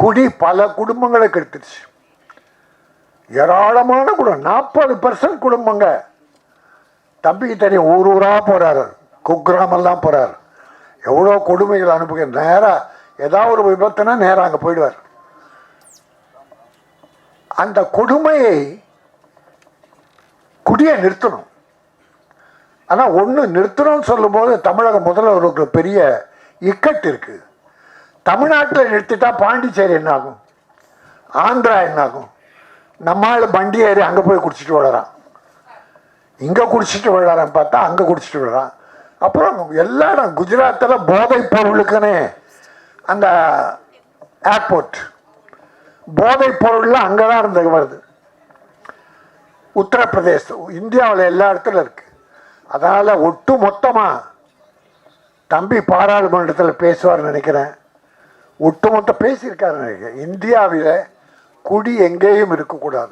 குடி பல குடும்பங்களை கெடுத்துருச்சு ஏராளமான குடும்பம் நாற்பது பர்சன்ட் குடும்பங்க. தம்பிக்கு தெரியும் ஊர் ஊராக போகிறாரு குக்கிராமெல்லாம் போகிறார் எவ்வளோ கொடுமைகள் அனுப்புகிற நேராக ஏதாவது ஒரு விபத்துனா நேராக அங்கே போயிடுவார். அந்த கொடுமையை குடியை நிறுத்தணும். ஆனால் ஒன்று நிறுத்தணும்னு சொல்லும்போது தமிழக முதல்வருக்கு ஒரு பெரிய இக்கட்டு இருக்குது தமிழ்நாட்டில் நிறுத்திட்டா பாண்டிச்சேரி என்ன ஆகும் ஆந்திரா என்ன ஆகும் நம்மால் வண்டி ஏறி அங்கே போய் குடிச்சிட்டு விழறான் இங்கே குடிச்சிட்டு விழறான் பார்த்தா அங்கே குடிச்சிட்டு விழறான் அப்புறம் எல்லா இடம் குஜராத்தில் போதைப் பொருளுக்குன்னு அந்த ஏர்போர்ட் போதைப் பொருள்லாம் அங்கே தான் இருந்து வருது. உத்தரப்பிரதேச இந்தியாவில் எல்லா இடத்துல இருக்கு. அதனால் ஒட்டு மொத்தமாக தம்பி பாராளுமன்றத்தில் பேசுவார்னு நினைக்கிறேன். ஒட்டுமொத்த பேசியிருக்காரு. இந்தியாவில் குடி எங்கேயும் இருக்கக்கூடாது.